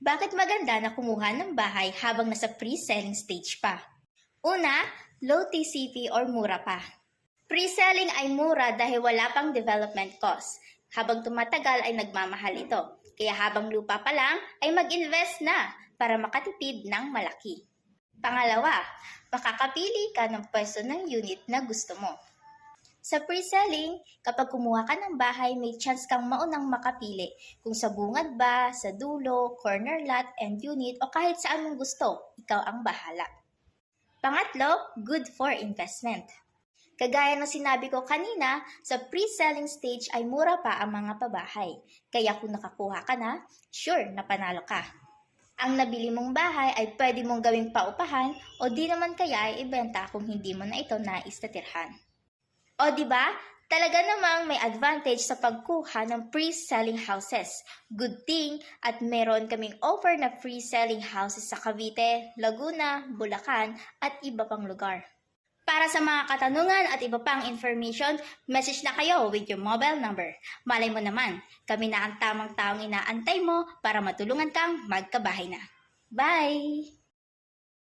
Bakit maganda na kumuha ng bahay habang nasa pre-selling stage pa? Una, low TCP or mura pa. Pre-selling ay mura dahil wala pang development cost. Habang tumatagal ay nagmamahal ito. Kaya habang lupa pa lang ay mag-invest na para makatipid ng malaki. Pangalawa, makakapili ka ng pwesto ng unit na gusto mo. Sa pre-selling, kapag kumuha ka ng bahay, may chance kang maunang makapili kung sa bungad ba, sa dulo, corner lot, and unit, o kahit saan mong gusto, ikaw ang bahala. Pangatlo, good for investment. Kagaya ng sinabi ko kanina, sa pre-selling stage ay mura pa ang mga pabahay. Kaya kung nakakuha ka na, sure na panalo ka. Ang nabili mong bahay ay pwede mong gawing paupahan o di naman kaya ay ibenta kung hindi mo na ito nais na tirhan. O di ba? Talaga namang may advantage sa pagkuha ng pre-selling houses. Good thing at meron kaming offer na pre-selling houses sa Cavite, Laguna, Bulacan at iba pang lugar. Para sa mga katanungan at iba pang information, message na kayo with your mobile number. Malay mo naman, kami na ang tamang taong inaantay mo para matulungan kang magkabahay na. Bye!